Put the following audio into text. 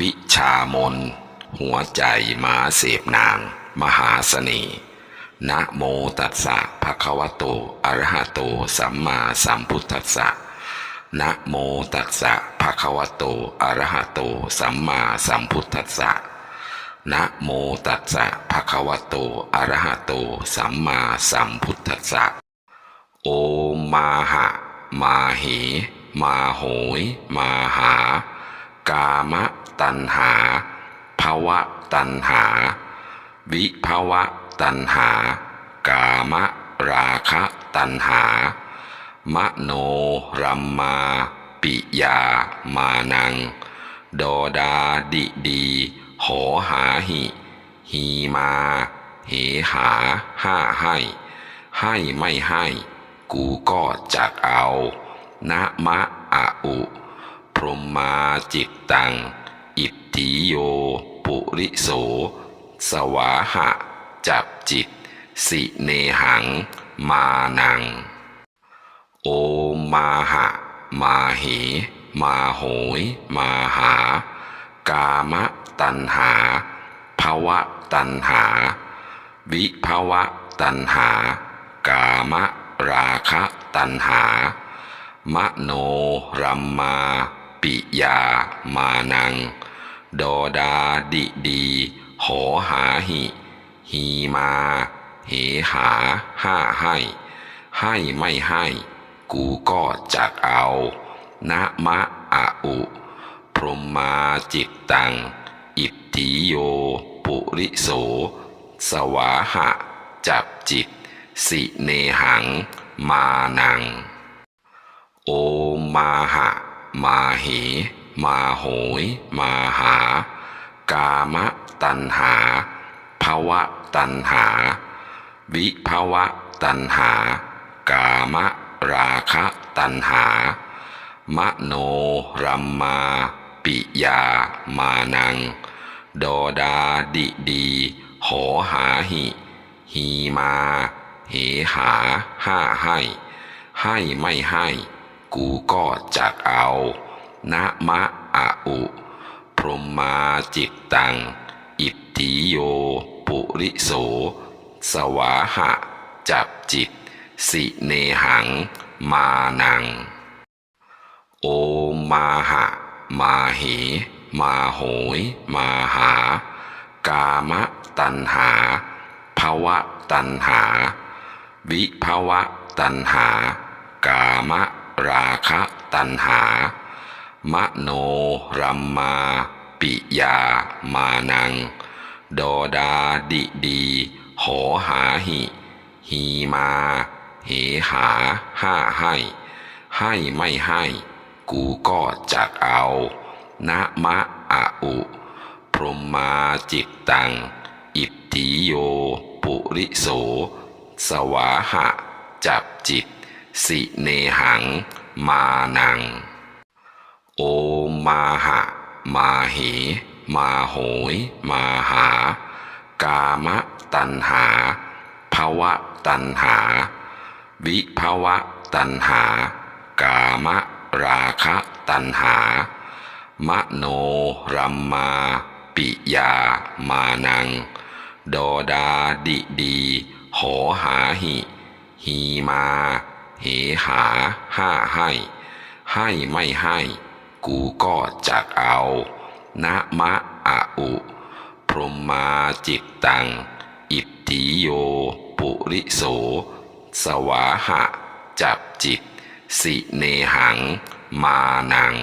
วิชามน หัวใจม้าเสพนาง มหาเสน่ห์นะโมตัสสะภะคะวะโตอะระหะโต สัมมาสัมพุทธัสสะนะโมตัสสะภะคะวะโตอะระหะโต สัมมาสัมพุทธัสสะนะโมตัสสะภะคะวะโตอะระหะโต สัมมาสัมพุทธัสสะโอมมาหะ มาเห มาโหย มาหา กามะตัณหาภวะตัณหา วิภวะตัณหา กามะราคะตัณหา มโนรัมมา ปิยามานัง โดดาดิดีโหหาหิฮีมา เหหา ห้าให้ ให้ไม่ให้ กูก็จักเอา นะมะอะอุ พรหมาจิตตัง อิทธิโย ปุริโส สวาหะ จับจิต สิเนหัง มานัง โอมาหะ มาเห มาโหย มาหา กามะตัณหา ภวะตัณหา วิภวะตัณหา กามะราคะตัณหามโนรัมมา ปิยามานังโดดาดิดีโหหาหิฮีมา เหหาห้าให้ ให้ไม่ให้ กูก็จักเอานะมะอะอุ พรหมมาจิตตัง อิทธิโย ปุริโส สวาหะ จับจิต สิเนหัง มานัง โอมมาหะ มาเห มาโหย มาหา กามะตัณหา ภวะตัณหา วิภวะตัณหา กามะราคะตัณหา มโนรัมมา ปิยามานัง โดดาดิดีโหหาหิฮีมา เหหาห้าให้ ให้ไม่ให้ กูก็จักเอานะมะอะอุ พรหมาจิตตัง อิทธิโย ปุริโส สวาหะ จับจิต สิเนหัง มานัง โอมาหะ มาเห มาโหย มาหา กามะตัณหาภวะตัณหา วิภวะตัณหา กามะ ราคะตัณหา มโนรัมมา ปิยามานัง โดดาดิดีโหหาหิฮีมา เหหาห้าให้ ให้ไม่ให้ กูก็จักเอา นะมะอะอุพรหมมาจิตตัง อิทธิโย ปุริโส สวาหะ จับจิต สิเนหัง มานัง โอมาหะ มาเห มาโหย มาหา กามะตัณหาภาวะตัณหา วิภาวะตัณหา กามะราคะตัณหา มโนรัมมาปิยามานัง โดดาดิดี โหหาหิฮีมา เหหาห้าให้ ให้ไม่ให้ กูก็จักเอานะมะอะอุ พรหมาจิตตัง อิทธิโย ปุริโส สวาหะ จับจิต สิเนหัง มานัง